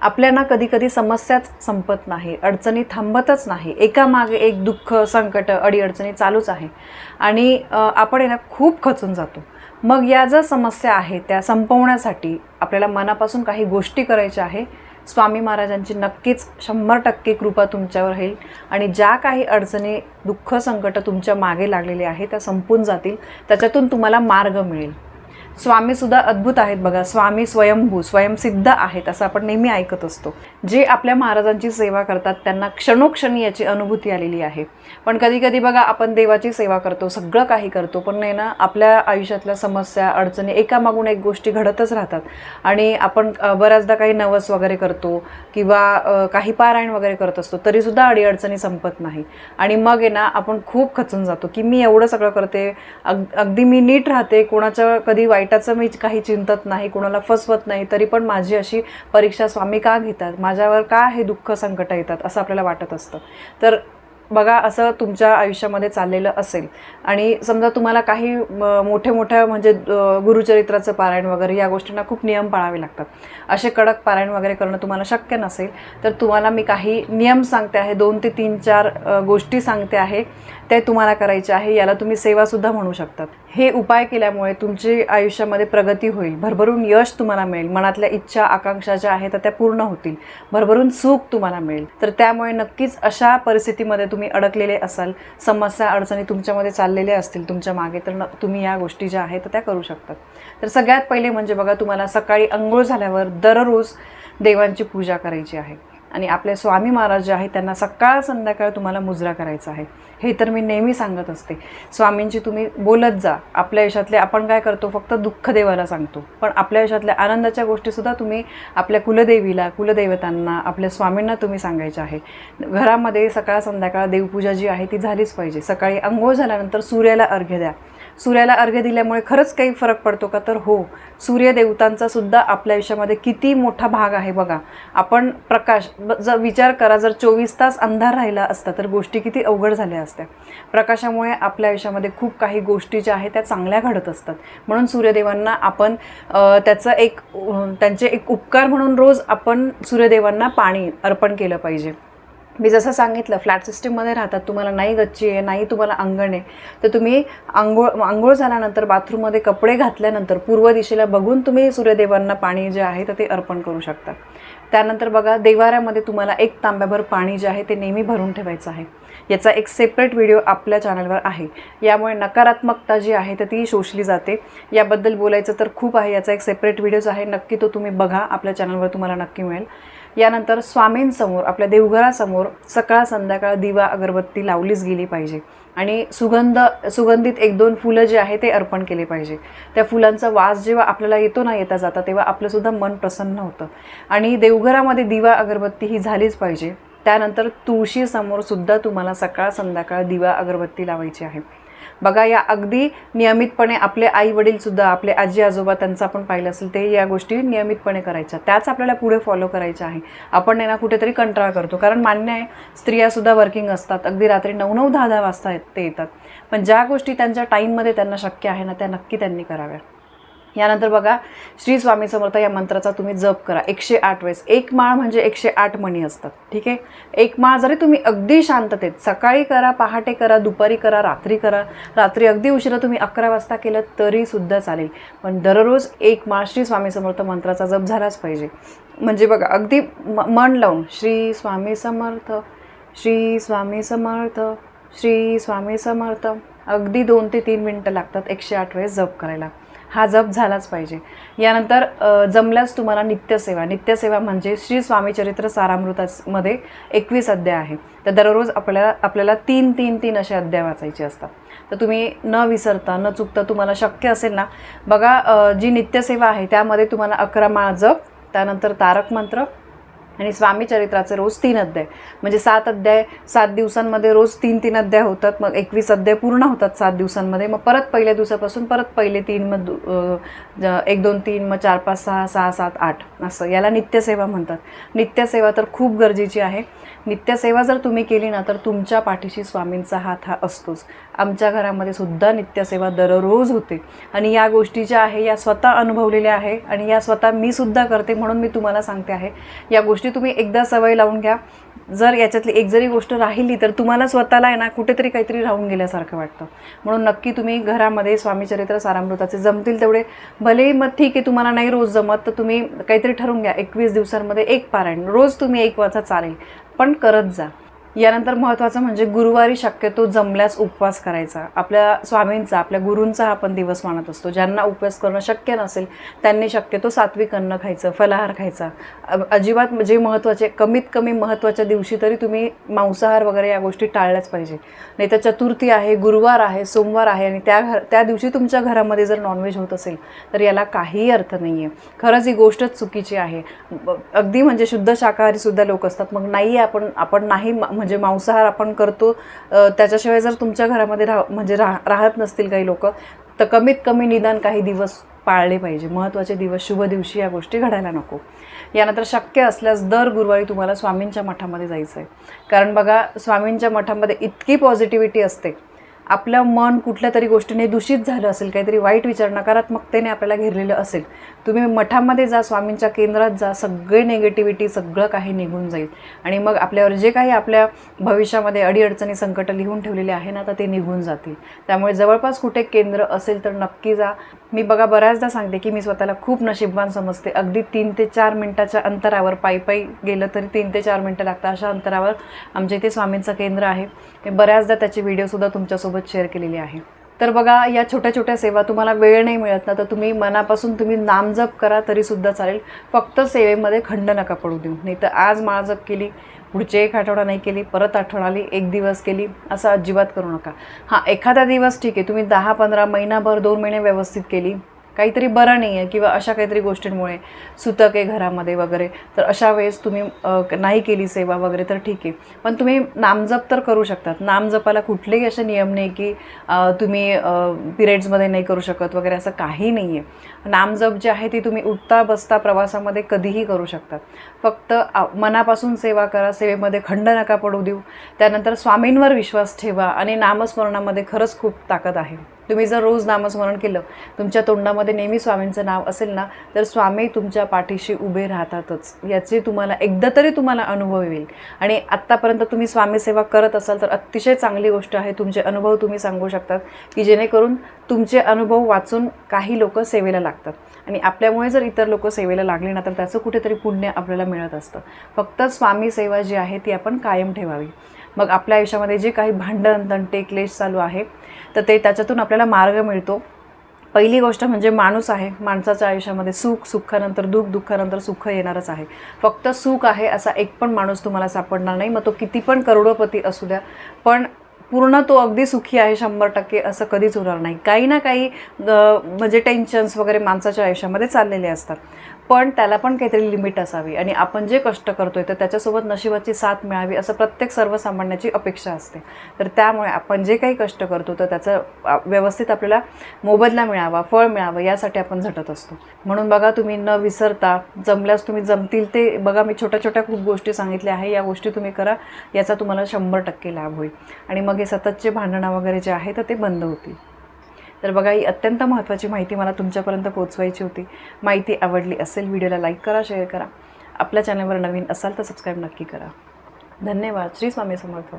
आपल्याला कधीकधी समस्याच संपत नाही अडचणी थांबतच नाही. एकामागे एक दुःख संकट अडीअडचणी चालूच आहे. आणि आपण आहे ना खूप खचून जातो. मग या ज्या समस्या आहेत त्या संपवण्यासाठी आपल्याला मनापासून काही गोष्टी करायच्या आहे. स्वामी महाराजांची नक्कीच शंभर टक्के कृपा तुमच्यावर होईल आणि ज्या काही अडचणी दुःख संकट तुमच्या मागे लागलेले आहे त्या संपून जातील. त्याच्यातून तुम्हाला मार्ग मिळेल. स्वामीसुद्धा अद्भुत आहेत बघा. स्वामी स्वयंभू स्वयंसिद्ध आहेत असं आपण नेहमी ऐकत असतो. जे आपल्या महाराजांची सेवा करतात त्यांना क्षणोक्षणी याची अनुभूती आलेली आहे. पण कधी कधी बघा आपण देवाची सेवा करतो सगळं काही करतो पण नाही ना आपल्या आयुष्यातल्या समस्या अडचणी एकामागून एक गोष्टी घडतच राहतात. आणि आपण बऱ्याचदा काही नवस वगैरे करतो किंवा काही पारायण वगैरे करत असतो तरीसुद्धा अडीअडचणी संपत नाही. आणि मग आहे ना आपण खूप खचून जातो की मी एवढं सगळं करते अग अगदी मी नीट राहते कोणाचं कधी वाईट वाईटाचं मी काही चिंतत नाही कोणाला फसवत नाही तरी पण माझी अशी परीक्षा स्वामी का घेतात? माझ्यावर का हे दुःख संकट येतात असं आपल्याला वाटत असतं. तर बघा असं तुमच्या आयुष्यामध्ये चाललेलं असेल. आणि समजा तुम्हाला काही मोठ्या मोठे मोठ्या म्हणजे गुरुचरित्राचं पारायण वगैरे या गोष्टींना खूप नियम पाळावे लागतात. असे कडक पारायण वगैरे करणं तुम्हाला शक्य नसेल तर तुम्हाला मी काही नियम सांगते आहे. दोन ते तीन चार गोष्टी सांगते आहे. ते तुम्हाला करायचे आहे याला तुम्ही सेवासुद्धा म्हणू शकतात. हे उपाय केल्यामुळे तुमची आयुष्यामध्ये प्रगती होईल. भरभरून यश तुम्हाला मिळेल. मनातल्या इच्छा आकांक्षा ज्या आहेत त्या पूर्ण होतील. भरभरून सुख तुम्हाला मिळेल. तर त्यामुळे नक्कीच अशा परिस्थितीमध्ये तुम्ही अडकलेले असाल समस्या अडचणी तुमच्यामध्ये चाललेल्या असतील तुमच्या मागे तर न तुम्ही या गोष्टी ज्या आहेत त्या करू शकतात. तर सगळ्यात पहिले म्हणजे बघा तुम्हाला सकाळी अंघोळ झाल्यावर दररोज देवांची पूजा करायची आहे. आणि आपले स्वामी महाराज जे आहेत त्यांना सकाळ संध्याकाळ तुम्हाला मुजरा करायचा आहे. हे तर मी नेहमी सांगत असते. स्वामींची तुम्ही बोलत जा. आपल्या आयुष्यातले आपण काय करतो फक्त दुःख देवाला सांगतो. पण आपल्या आयुष्यातल्या आनंदाच्या गोष्टीसुद्धा तुम्ही आपल्या कुलदेवीला कुलदैवतांना आपल्या स्वामींना तुम्ही सांगायचे आहे. घरामध्ये सकाळ संध्याकाळ देवपूजा जी आहे ती झालीच पाहिजे. सकाळी आंघोळ झाल्यानंतर सूर्याला अर्घ्य द्या. सूर्याला अर्घ्य दिल्यामुळे खरंच काही फरक पडतो का? तर हो. सूर्यदेवतांचा सुद्धा आपल्या आयुष्यामध्ये किती मोठा भाग आहे बघा. आपण प्रकाश जर विचार करा जर चोवीस तास अंधार राहिला असता तर गोष्टी किती अवघड झाल्या असत्या. प्रकाशामुळे आपल्या आयुष्यामध्ये खूप काही गोष्टी ज्या आहेत त्या चांगल्या घडत असतात. म्हणून सूर्यदेवांना आपण त्याचं एक त्यांचे एक उपकार म्हणून रोज आपण सूर्यदेवांना पाणी अर्पण केलं पाहिजे. मी जसं सांगितलं फ्लॅट सिस्टीममध्ये राहतात तुम्हाला नाही गच्ची आहे नाही तुम्हाला अंगण आहे तर तुम्ही आंघोळ आंघोळ झाल्यानंतर बाथरूममध्ये कपडे घातल्यानंतर पूर्व दिशेला बघून तुम्ही सूर्यदेवांना पाणी जे आहे तर ते अर्पण करू शकता. त्यानंतर बघा देवाऱ्यामध्ये तुम्हाला एक तांब्याभर पाणी जे आहे ते नेहमी भरून ठेवायचं आहे. याचा एक सेपरेट व्हिडिओ आपल्या चॅनलवर आहे. यामुळे नकारात्मकता जी आहे तर ती शोषली जाते. याबद्दल बोलायचं तर खूप आहे याचा एक सेपरेट व्हिडिओज आहे. नक्की तो तुम्ही बघा आपल्या चॅनलवर तुम्हाला नक्की मिळेल. यानंतर स्वामींसमोर आपल्या देवघरासमोर सकाळ संध्याकाळ दिवा अगरबत्ती लावलीच गेली पाहिजे. आणि सुगंध सुगंधित एक दोन फुलं जे आहे ते अर्पण केले पाहिजे. त्या फुलांचा वास जेव्हा आपल्याला येतो ना येता जाता तेव्हा आपलंसुद्धा मन प्रसन्न होतं. आणि देवघरामध्ये दिवा अगरबत्ती ही झालीच पाहिजे. त्यानंतर तुळशीसमोर सुद्धा तुम्हाला सकाळ संध्याकाळ दिवा अगरबत्ती लावायची आहे. बघा या अगदी नियमितपणे आपले आई वडीलसुद्धा आपले आजी आजोबा त्यांचं आपण पाहिलं असेल ते या गोष्टी नियमितपणे करायच्या. त्याच आपल्याला पुढे फॉलो करायच्या आहे. आपण आहे ना कुठेतरी कंटाळा करतो. कारण मान्य आहे स्त्रियासुद्धा वर्किंग असतात. अगदी रात्री नऊ नऊ दहा दहा वाजता ते येतात. पण ज्या गोष्टी त्यांच्या टाईममध्ये त्यांना शक्य आहे ना त्या नक्की त्यांनी कराव्या. यानंतर बघा श्री स्वामी समर्थ या मंत्राचा तुम्ही जप करा. एकशे आठ वेळेस. एक माळ म्हणजे एकशे आठ मणी असतात. ठीक आहे? एक माळ जरी तुम्ही अगदी शांततेत सकाळी करा पहाटे करा दुपारी करा रात्री करा रात्री अगदी उशिरा तुम्ही अकरा वाजता केलं तरी सुद्धा चालेल. पण दररोज एक माळ श्री स्वामी समर्थ मंत्राचा जप झालाच पाहिजे. म्हणजे बघा अगदी म मन लावून श्री स्वामी समर्थ श्री स्वामी समर्थ श्री स्वामी समर्थ अगदी दोन ते तीन मिनटं लागतात एकशे आठ वेळेस जप करायला. हा जप झालाच पाहिजे. यानंतर जमल्यास तुम्हाला नित्यसेवा. नित्यसेवा म्हणजे श्री स्वामी चरित्र सारामृतामध्ये एकवीस अध्याय आहे. तर दररोज आपल्याला आपल्याला तीन तीन तीन असे अध्याय वाचायचे असतात. तर तुम्ही न विसरता न चुकता तुम्हाला शक्य असेल ना बघा जी नित्यसेवा आहे त्यामध्ये तुम्हाला अकरा माळ जप त्यानंतर तारक मंत्र आणि स्वामी चरित्राचे रोज तीन अध्याय. म्हणजे सात अध्याय सात दिवसांमध्ये रोज तीन तीन अध्याय होतात मग एकवीस अध्याय पूर्ण होतात सात दिवसांमध्ये. मग परत पहिल्या दिवसापासून परत पहिले तीन मग दु- एक दोन तीन मग चार पाच सहा सहा सात आठ. असं. याला नित्यसेवा म्हणतात. नित्यसेवा तर खूप गरजेची आहे. नित्यसेवा जर तुम्ही केली ना तर तुमच्या पाठीशी स्वामींचा हात हा असतोच. आमच्या घरामध्ये सुद्धा नित्यसेवा दररोज होते. आणि या गोष्टी ज्या आहे या स्वतः अनुभवलेल्या आहे आणि या स्वतः मी सुद्धा करते म्हणून मी तुम्हाला सांगते आहे. या गोष्टी तुम्ही एकदा सवय लावून घ्या. जर याच्यातली एक जरी गोष्ट राहिली तर तुम्हाला स्वतःला आहे ना कुठेतरी काहीतरी राहून गेल्यासारखं वाटतं. म्हणून नक्की तुम्ही घरामध्ये स्वामीचरित्र सारामृताचे जमतील तेवढे. भले मग ठीक आहे तुम्हाला नाही रोज जमत तर तुम्ही काहीतरी ठरवून घ्या. एकवीस दिवसांमध्ये एक पारायण. रोज तुम्ही एक वाचा चालेल. पण करत जा. यानंतर महत्त्वाचं म्हणजे गुरुवारी शक्यतो जमल्यास उपवास करायचा. आपल्या स्वामींचा आपल्या गुरूंचा हा आपण दिवस मानत असतो. ज्यांना उपवास करणं शक्य नसेल त्यांनी शक्यतो सात्विक अन्न खायचं फलाहार खायचा. अजिबात म्हणजे जे महत्त्वाचे कमीत कमी महत्त्वाच्या दिवशी तरी तुम्ही मांसाहार वगैरे या गोष्टी टाळल्याच पाहिजे. नाही तर चतुर्थी आहे गुरुवार आहे सोमवार आहे आणि त्या घर त्या दिवशी तुमच्या घरामध्ये जर नॉनव्हेज होत असेल तर याला काहीही अर्थ नाही आहे खरंच ही गोष्टच चुकीची आहे. अगदी म्हणजे शुद्ध शाकाहारीसुद्धा लोक असतात. मग नाही आपण आपण नाही म्हणजे मांसाहार आपण करतो त्याच्याशिवाय जर तुमच्या घरामध्ये राह म्हणजे राह राहत नसतील काही लोक तर कमीत कमी निदान काही दिवस पाळले पाहिजे. महत्त्वाचे दिवस शुभ दिवशी या गोष्टी घडायला नको. यानंतर शक्य असल्यास दर गुरुवारी तुम्हाला स्वामींच्या मठामध्ये जायचं आहे कारण बघा स्वामींच्या मठामध्ये इतकी पॉझिटिव्हिटी असते. आपलं मन कुठल्या तरी गोष्टीने दूषित झालं असेल काहीतरी वाईट विचार नकारात्मकतेने आपल्याला घेरलेलं असेल तुम्ही मठामध्ये जा स्वामींच्या केंद्रात जा सगळे निगेटिव्हिटी सगळं काही निघून जाईल. आणि मग आपल्यावर जे काही आपल्या भविष्यामध्ये अडीअडचणी संकट लिहून ठेवलेले आहे ना तर ते निघून जातील. त्यामुळे जवळपास कुठे केंद्र असेल तर नक्की जा. मी बघा बऱ्याचदा सांगते की मी स्वतःला खूप नशीबवान समजते. अगदी तीन ते चार मिनटाच्या अंतरावर पायी पायी गेलं तरी तीन ते चार मिनटं लागतात. अशा अंतरावर आमच्या इथे स्वामींचं केंद्र आहे. बऱ्याचदा त्याचे व्हिडिओसुद्धा तुमच्यासोबत शेअर केलेली आहे. तर बघा या छोट्या छोट्या सेवा तुम्हाला वेळ नाही मिळत ना तर तुम्ही मनापासून तुम्ही नामजप करा तरीसुद्धा चालेल. फक्त सेवेमध्ये खंड नका पडू देऊ. नाही तर आज माळजप केली पुढचे एक आठवडा नाही केली परत आठवण आली एक दिवस केली असं अजिबात करू नका. हां एखादा दिवस ठीक आहे तुम्ही दहा पंधरा महिनाभर दोन महिने व्यवस्थित केली काहीतरी बरं नाही आहे किंवा अशा काहीतरी गोष्टींमुळे सुतक आहे घरामध्ये वगैरे. तर अशा वेळेस तुम्ही नाही केली सेवा वगैरे तर ठीक आहे. पण तुम्ही नामजप तर करू शकतात. नामजपाला कुठलेही असे नियम नाही की तुम्ही पिरियड्समध्ये नाही करू शकत वगैरे असं काही नाही आहे नामजप जे आहे ती तुम्ही उठता बसता प्रवासामध्ये कधीही करू शकतात. फक्त आ- मनापासून सेवा करा सेवेमध्ये खंड नका पडू देऊ. त्यानंतर स्वामींवर विश्वास ठेवा आणि नामस्मरणामध्ये खरंच खूप ताकद आहे. तुम्ही जर रोज नामस्मरण केलं तुमच्या तोंडामध्ये नेहमी स्वामींचं नाव असेल ना तर स्वामी तुमच्या पाठीशी उभे राहतातच. याची तुम्हाला एकदा तरी तुम्हाला अनुभव येईल. आणि आत्तापर्यंत तुम्ही स्वामी सेवा करत असाल तर अतिशय चांगली गोष्ट आहे. तुमचे अनुभव तुम्ही सांगू शकतात की जेणेकरून तुमचे अनुभव वाचून काही लोक सेवेला लागतात. आणि आपल्यामुळे जर इतर लोक सेवेला लागले ना तर त्याचं कुठेतरी पुण्य आपल्याला मिळत असतं. फक्त स्वामी सेवा जी आहे ती आपण कायम ठेवावी. मग आपल्या आयुष्यामध्ये जे काही भांडण तंटे क्लेश चालू आहे तर ते त्याच्यातून आपल्याला मार्ग मिळतो. पहिली गोष्ट म्हणजे माणूस आहे. माणसाच्या आयुष्यामध्ये सुख सुखानंतर दुःख दुःखानंतर सुख येणारच आहे. फक्त सुख आहे असा एक पण माणूस तुम्हाला सापडणार नाही. मग तो किती पण करोडोपती असू द्या पण पूर्ण तो अगदी सुखी आहे शंभर टक्के असं कधीच होणार नाही. काही ना काही म्हणजे टेन्शन्स वगैरे माणसाच्या आयुष्यामध्ये चाललेले असतात. पण त्याला पण काहीतरी लिमिट असावी आणि आपण जे कष्ट करतोय तर त्याच्यासोबत नशिबाची साथ मिळावी असं प्रत्येक सर्वसामान्याची अपेक्षा असते. तर त्यामुळे आपण जे काही कष्ट करतो तर त्याचं व्यवस्थित आपल्याला मोबदला मिळावा फळ मिळावं यासाठी आपण झटत असतो. म्हणून बघा तुम्ही न विसरता जमल्यास तुम्ही जमतील ते बघा. मी छोट्या छोट्या खूप गोष्टी सांगितल्या आहे या गोष्टी तुम्ही करा याचा तुम्हाला शंभर टक्के लाभ होईल. आणि मग हे सततचे भांडणं वगैरे जे आहे तर ते बंद होतील. तर बघा ही अत्यंत महत्त्वाची माहिती मला तुमच्यापर्यंत पोहोचवायची होती. माहिती आवडली असेल व्हिडिओला लाईक करा शेअर करा. आपल्या चॅनलवर नवीन असाल तर सबस्क्राईब नक्की करा. धन्यवाद. श्री स्वामी समर्थ.